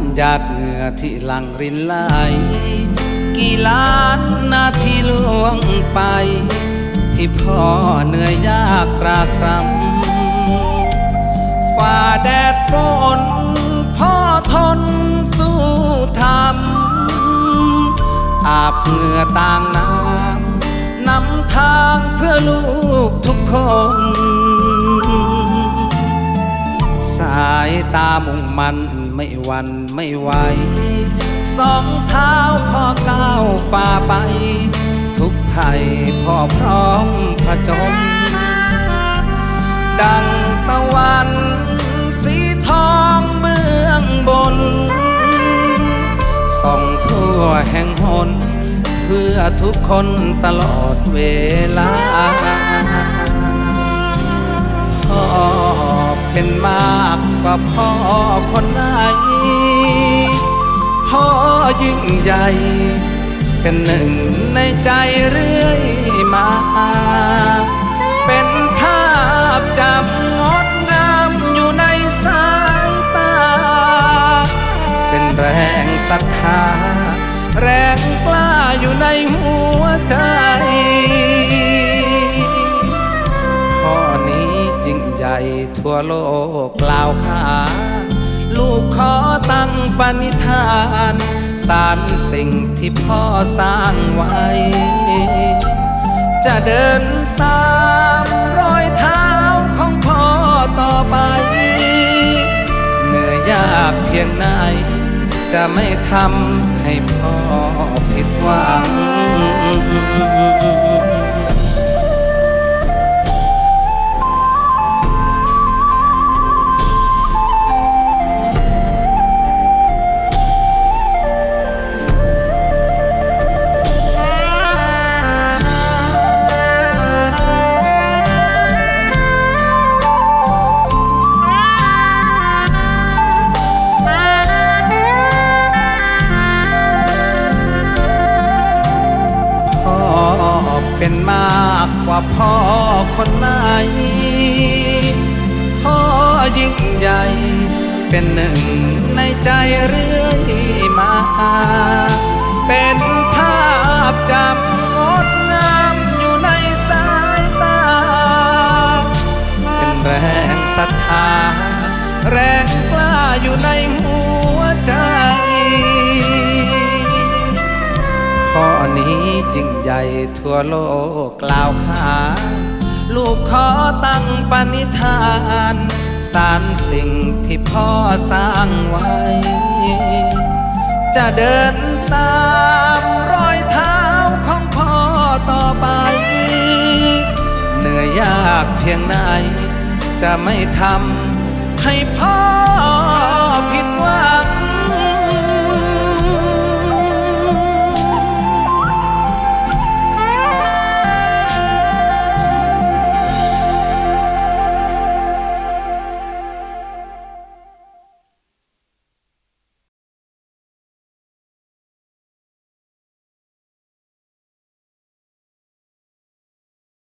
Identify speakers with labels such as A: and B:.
A: ล้านหยาดเหงื่อที่หลังรินไหลกี่ล้านนาทีล่วงไป ที่พ่อเหนื่อยยากตรากตรำฝ่าแดดฝนพ่อทนสู้ทำอาบเหงื่อต่างน้ำนำทางเพื่อลูกทุกคนสายตามุ่งมันไม่วัน ไม่ไหวสองเท้าพ่อก้าวฝ่าไป ทุกภัยพ่อพร้อมผจญดังตะวัน สีทองเบื้องบน ส่องทั่วแห่งหน เพื่อทุกคนตลอดเวลาพ่อเป็นมากกว่าพ่อคนไหน พ่อยิ่งใหญ่เป็นหนึ่งในใจเรื่อยมา เป็นภาพจำงดงามอยู่ในสายตา เป็นแรงศรัทธา แรงกล้าอยู่ในหัวใจพ่อนี้ยิ่งใหญ่ทั่วโลกกล่าวขาน ลูกขอตั้งปณิธาน สารสิ่งที่พ่อสร้างไว้ จะเดินตามรอยเท้าของพ่อต่อไป เหนื่อยยากเพียงไหน จะไม่ทำให้พ่อผิดหวัง เป็นมากกว่าพ่อคนไหนพ่อยิ่งใหญ่ เป็นหนึ่งในใจเรื่อยมา เป็นภาพจำงดงามอยู่ในสายตา เป็นแรงศรัทธาแรง นี้ยิ่งใหญ่ทั่วโลกกล่าวขานลูกขอตั้งปณิธานสารสิ่งที่พ่อสร้างไว้ จะเดินตามรอยเท้าของพ่อต่อไป เหนื่อยยากเพียงไหนจะไม่ทำให้พ่อ